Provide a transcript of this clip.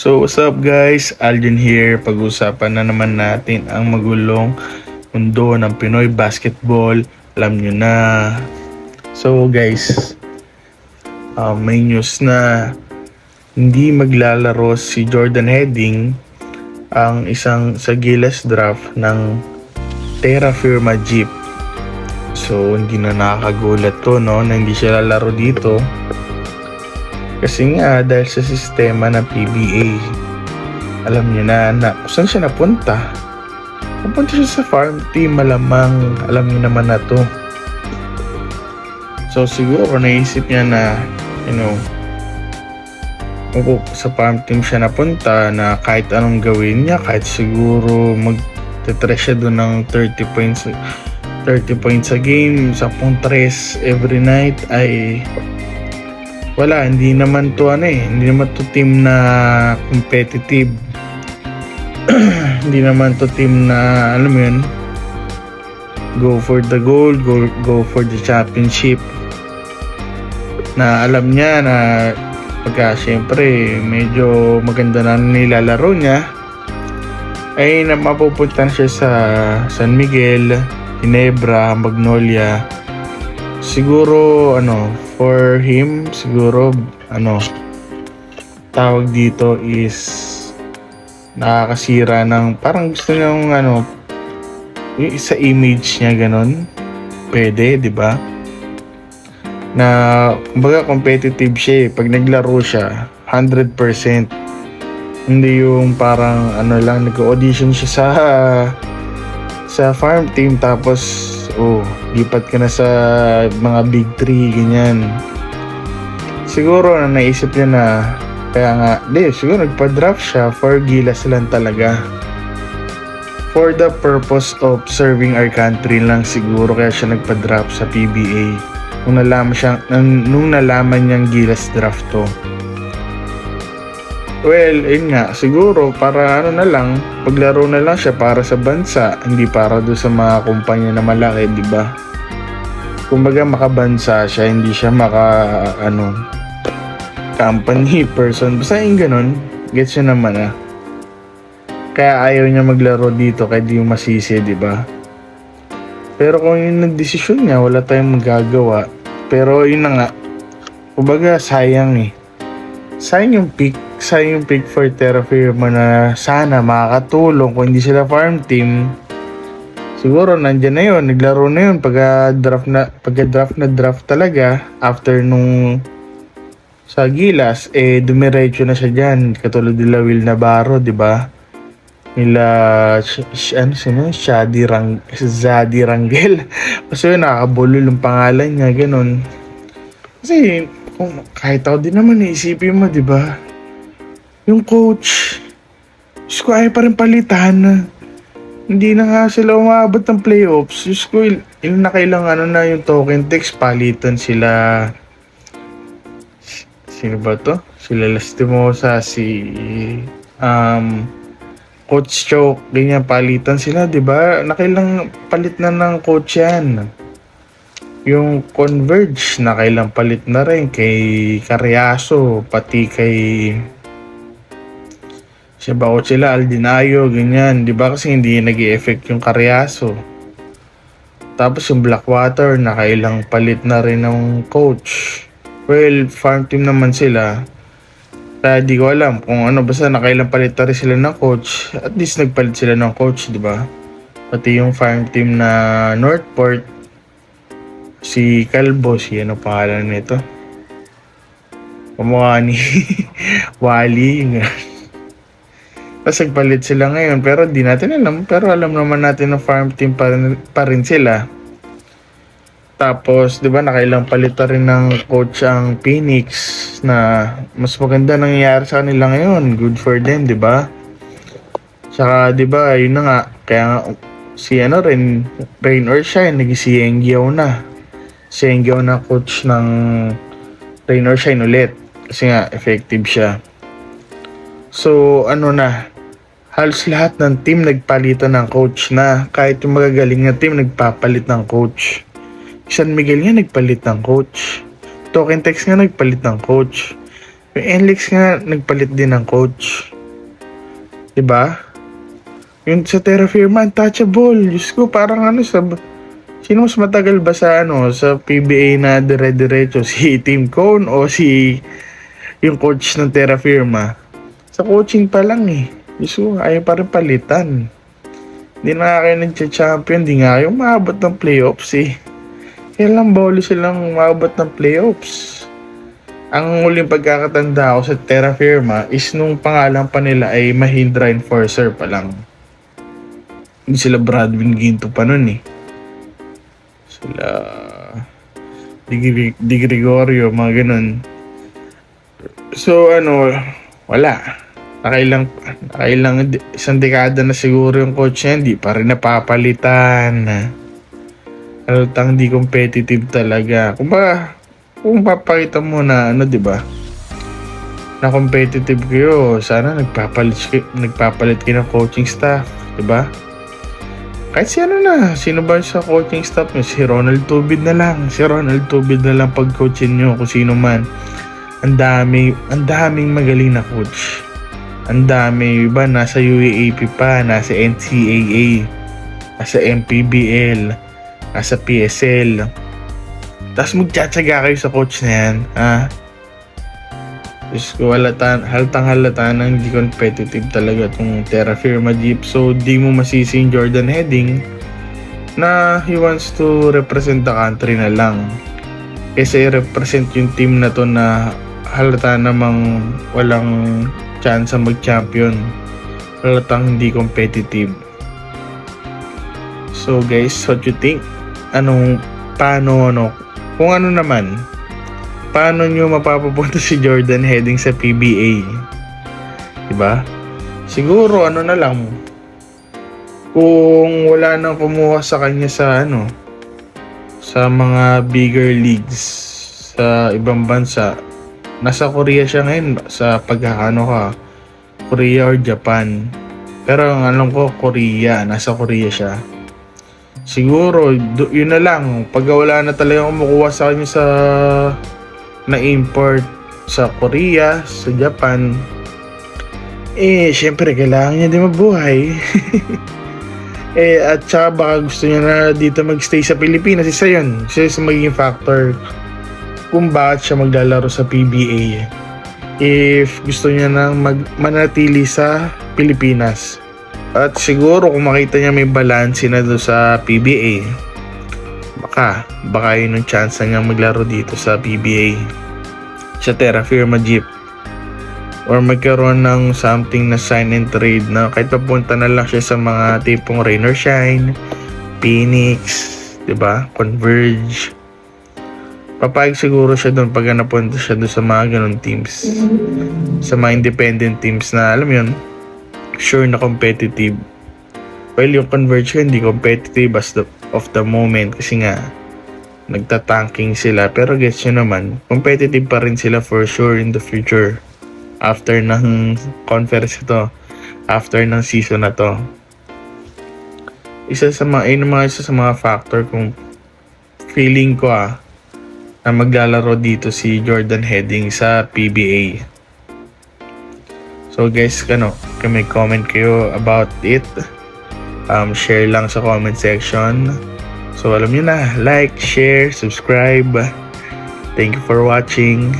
So what's up guys? Alden here. Pag-usapan na naman natin ang magulong mundo ng Pinoy basketball. Alam nyo na. So guys, uh, may news na hindi maglalaro si Jordan Heading ang isang sa Gilas draft ng Terra Firma Jeep. So hindi na nakakagulat to no na hindi siya lalaro dito. Kasi nga dahil sa sistema ng PBA, alam niyo na, na saan siya napunta. Napunta siya sa farm team, malamang alam niyo naman na to. So siguro naisip niya na, you know, kung ku- sa farm team siya napunta na kahit anong gawin niya, kahit siguro mag-try siya doon ng 30 points 30 points a game, 10 tres every night ay wala, hindi naman to ano eh, hindi naman to team na competitive. hindi naman to team na, alam mo yun, go for the gold, go, go for the championship. Na alam niya na pagka syempre medyo maganda na nilalaro niya, ay na mapupunta siya sa San Miguel, Ginebra, Magnolia, siguro ano for him siguro ano tawag dito is nakakasira ng parang gusto niyang ano yung isa image niya ganon pwede di ba? Na kumbaga competitive siya eh. pag naglaro siya 100% hindi yung parang ano lang nag-audition siya sa sa farm team tapos oh lipat ka na sa mga big three ganyan. Siguro na naisip niya na kaya nga di siguro nagpa-draft siya for Gilas lang talaga. For the purpose of serving our country lang siguro kaya siya nagpa-draft sa PBA nung nalaman siya nung, nung nalaman niyang Gilas draft to Well, yun nga, siguro para ano na lang, paglaro na lang siya para sa bansa, hindi para do sa mga kumpanya na malaki, di ba? Kumbaga makabansa siya, hindi siya maka ano company person. Basta yung ganun, gets yun naman ah. Kaya ayaw niya maglaro dito kaya di yung masisi, di ba? Pero kung yun ang desisyon niya, wala tayong magagawa. Pero yun na nga, kumbaga sayang eh sayang yung pick, sayang yung pick for Terra Firma na sana makakatulong kung hindi sila farm team. Siguro nandyan na yun, naglaro na yun pagka draft na, pagka draft na draft talaga after nung sa Gilas, eh dumiretso na siya dyan. Katulad nila Will Navarro, di ba? Nila, ano sino? Shadi Rang, Zadi Rangel. Kasi yun, nakakabulol yung pangalan niya, ganun. Kasi, kung kahit ako din naman isipin mo, di ba? Yung coach, Diyos ko, ayaw pa rin palitan. Hindi na nga sila umabot ng playoffs. Diyos ko, il- ilan na kailang ano na yung token text, palitan sila. Sino ba to? Sila Lastimosa, si um, Coach Choke, ganyan, palitan sila, di ba? Nakailang palit na ng coach yan. Yung Converge, nakailang palit na rin kay Carriaso, pati kay siya ba o sila Aldinayo, ganyan. Di ba kasi hindi nag effect yung Carriaso. Tapos yung Blackwater, nakailang palit na rin ng coach. Well, farm team naman sila. Kaya di ko alam kung ano, basta nakailang palit na rin sila ng coach. At least nagpalit sila ng coach, di ba? Pati yung farm team na Northport, si Calvo, si ano pangalan nito? Kumukha ni Wally. yung. Tapos nagpalit sila ngayon pero di natin alam. Pero alam naman natin na farm team pa rin, pa rin sila. Tapos, di ba, nakailang palit na rin ng coach ang Phoenix na mas maganda nangyayari sa kanila ngayon. Good for them, di ba? Tsaka, di ba, yun na nga. Kaya nga, si ano rin, rain or shine, nag-si Engyaw na. Si Engyaw na coach ng rain or shine ulit. Kasi nga, effective siya. So, ano na, halos lahat ng team nagpalitan ng coach na. Kahit yung magagaling na team nagpapalit ng coach. San Miguel nga nagpalit ng coach. Token Text nga nagpalit ng coach. Yung NLEX nga, nagpalit din ng coach. Diba? Yung sa Terra Firma, untouchable. Diyos ko, parang ano sa... Sino mas matagal ba sa ano, sa PBA na dire-diretso? Si Team Cone o si yung coach ng Terra Firma? Sa coaching pa lang eh. Diyos ko, ayaw pa rin palitan. Hindi na kayo nag-champion, hindi nga kayo maabot ng playoffs eh. Kailan ba ulit silang maabot ng playoffs? Ang uling pagkakatanda ko sa Terra Firma is nung pangalan pa nila ay Mahindra Enforcer pa lang. Hindi sila Bradwin Ginto pa nun eh. Sila Di, Di Gregorio, mga ganun. So ano, wala. Nakailang, nakailang isang dekada na siguro yung coach niya, hindi pa rin napapalitan. Halatang di competitive talaga. Kung ba, kung papakita mo na ano, di ba? Na competitive kayo, sana nagpapalit, kayo- nagpapalit kayo ng coaching staff, di ba? Kahit si ano na, sino ba sa coaching staff niyo? Si Ronald Tubid na lang. Si Ronald Tubid na lang pag-coachin niyo kung sino man. Ang dami, ang daming magaling na coach. Ang dami, iba nasa UAAP pa, nasa NCAA, nasa MPBL, nasa PSL. Tapos magtsatsaga kayo sa coach na yan, ha? Diyos ko, halata, haltang halata na hindi competitive talaga itong Terra Firma Jeep. So, di mo masisi Jordan Heading na he wants to represent the country na lang. Kasi represent yung team na to na halata namang walang chance mag-champion. Halatang hindi competitive. So guys, what you think? Anong, paano, ano, kung ano naman, paano nyo mapapapunta si Jordan heading sa PBA? Diba? Siguro, ano na lang, kung wala nang kumuha sa kanya sa ano, sa mga bigger leagues sa ibang bansa, nasa Korea siya ngayon sa pagkakano ka, Korea or Japan. Pero ang alam ko, Korea, nasa Korea siya. Siguro, yun na lang. Pag wala na talaga kumukuha sa kanya sa na-import sa Korea, sa Japan, eh, syempre, kailangan niya din mabuhay. eh, at saka baka gusto niya na dito magstay sa Pilipinas. Isa yun. Isa yung magiging factor kung bakit siya maglalaro sa PBA. If gusto niya nang mag manatili sa Pilipinas. At siguro kung makita niya may balance na doon sa PBA, baka, baka yun yung chance niya maglaro dito sa PBA. Sa Terra Firma Jeep. Or magkaroon ng something na sign and trade na kahit papunta na lang siya sa mga tipong Rain or Shine, Phoenix, 'di ba? Converge. Papayag siguro siya doon pag napunta siya doon sa mga ganun teams. Sa mga independent teams na alam yun, sure na competitive. Well, yung Converge hindi competitive as the, of the moment kasi nga nagtatanking sila. Pero guess nyo naman, competitive pa rin sila for sure in the future. After ng conference ito, after ng season na to. Isa sa mga, yun mga isa sa mga factor kung feeling ko ah, na maglalaro dito si Jordan Heading sa PBA. So guys, ano, kung may comment kayo about it, um, share lang sa comment section. So alam nyo na, like, share, subscribe. Thank you for watching.